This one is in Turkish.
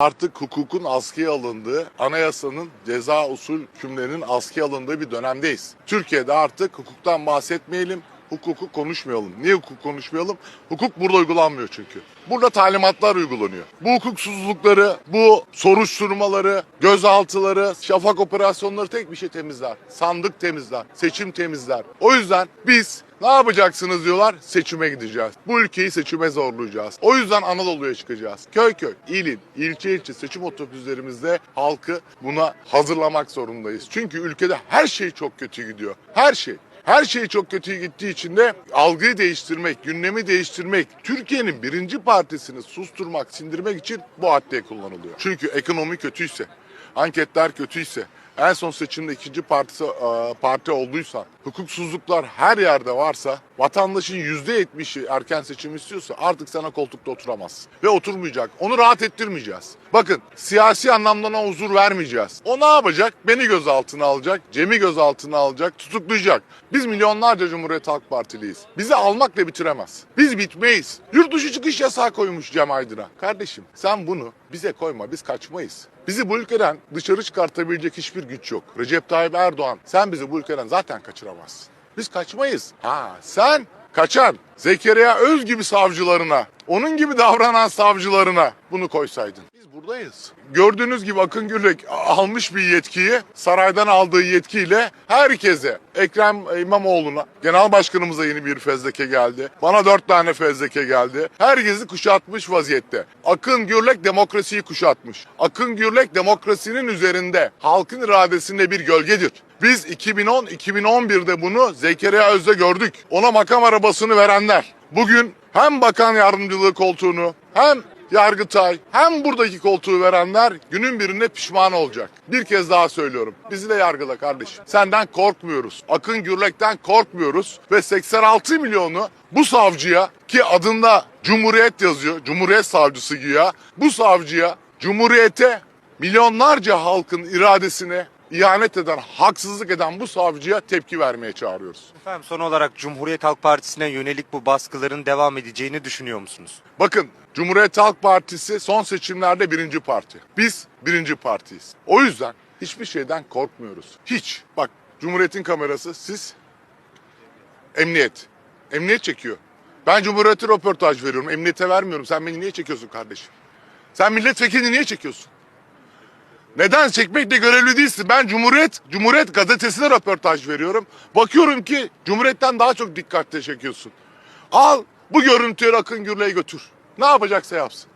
Artık hukukun askıya alındığı, anayasanın ceza usul hükümlerinin askıya alındığı bir dönemdeyiz. Türkiye'de artık hukuktan bahsetmeyelim, hukuku konuşmayalım. Niye hukuk konuşmayalım? Hukuk burada uygulanmıyor çünkü. Burada talimatlar uygulanıyor. Bu hukuksuzlukları, bu soruşturmaları, gözaltıları, şafak operasyonları tek bir şey temizler. Sandık temizler, seçim temizler. O yüzden biz ne yapacaksınız diyorlar? Seçime gideceğiz. Bu ülkeyi seçime zorlayacağız. O yüzden Anadolu'ya çıkacağız. Köy köy, ilin, ilçe ilçe seçim otobüslerimizde halkı buna hazırlamak zorundayız. Çünkü ülkede her şey çok kötü gidiyor. Her şey. Her şey çok kötü gittiği için de algıyı değiştirmek, gündemi değiştirmek, Türkiye'nin birinci partisini susturmak, sindirmek için bu adliye kullanılıyor. Çünkü ekonomi kötüyse, anketler kötüyse, en son seçimde ikinci partisi, e, parti olduysa, hukuksuzluklar her yerde varsa, vatandaşın yüzde yetmişi erken seçim istiyorsa artık sana koltukta oturamaz. Ve oturmayacak. Onu rahat ettirmeyeceğiz. Bakın siyasi anlamda ona huzur vermeyeceğiz. O ne yapacak? Beni gözaltına alacak, Cem'i gözaltına alacak, tutuklayacak. Biz milyonlarca Cumhuriyet Halk Partiliyiz. Bizi almakla bitiremez. Biz bitmeyiz. Yurt dışı çıkış yasağı koymuş Cem Aydın'a. Kardeşim sen bunu bize koyma biz kaçmayız. Bizi bu ülkeden dışarı çıkartabilecek hiçbir güç yok. Recep Tayyip Erdoğan sen bizi bu ülkeden zaten kaçıramazsın. Biz kaçmayız. Ha sen kaçan Zekeriya Öz gibi savcılarına, onun gibi davranan savcılarına bunu koysaydın. Biz buradayız. Gördüğünüz gibi Akın Gürlek almış bir yetkiyi, saraydan aldığı yetkiyle herkese, Ekrem İmamoğlu'na, genel başkanımıza yeni bir fezleke geldi. Bana dört tane fezleke geldi. Herkesi kuşatmış vaziyette. Akın Gürlek demokrasiyi kuşatmış. Akın Gürlek demokrasinin üzerinde, halkın iradesinde bir gölgedir. Biz 2010-2011'de bunu Zekeriya Öz'de gördük. Ona makam arabasını verenler. Bugün hem bakan yardımcılığı koltuğunu hem Yargıtay hem buradaki koltuğu verenler günün birinde pişman olacak. Bir kez daha söylüyorum. Bizi de yargıla kardeşim. Senden korkmuyoruz. Akın Gürlek'ten korkmuyoruz. Ve 86 milyonu bu savcıya ki adında Cumhuriyet yazıyor. Cumhuriyet savcısı güya. Bu savcıya Cumhuriyete milyonlarca halkın iradesine ihanet eden, haksızlık eden bu savcıya tepki vermeye çağırıyoruz. Efendim son olarak Cumhuriyet Halk Partisi'ne yönelik bu baskıların devam edeceğini düşünüyor musunuz? Bakın Cumhuriyet Halk Partisi son seçimlerde birinci parti. Biz birinci partiyiz. O yüzden hiçbir şeyden korkmuyoruz. Hiç. Bak Cumhuriyet'in kamerası siz emniyet. Emniyet çekiyor. Ben Cumhuriyet'e röportaj veriyorum. Emniyete vermiyorum. Sen beni niye çekiyorsun kardeşim? Sen milletvekilini niye çekiyorsun? Neden çekmekle görevli değilsin? Ben Cumhuriyet, Cumhuriyet gazetesine röportaj veriyorum. Bakıyorum ki Cumhuriyet'ten daha çok dikkatle çekiyorsun. Al bu görüntüyü Akın Gürley'e götür. Ne yapacaksa yapsın.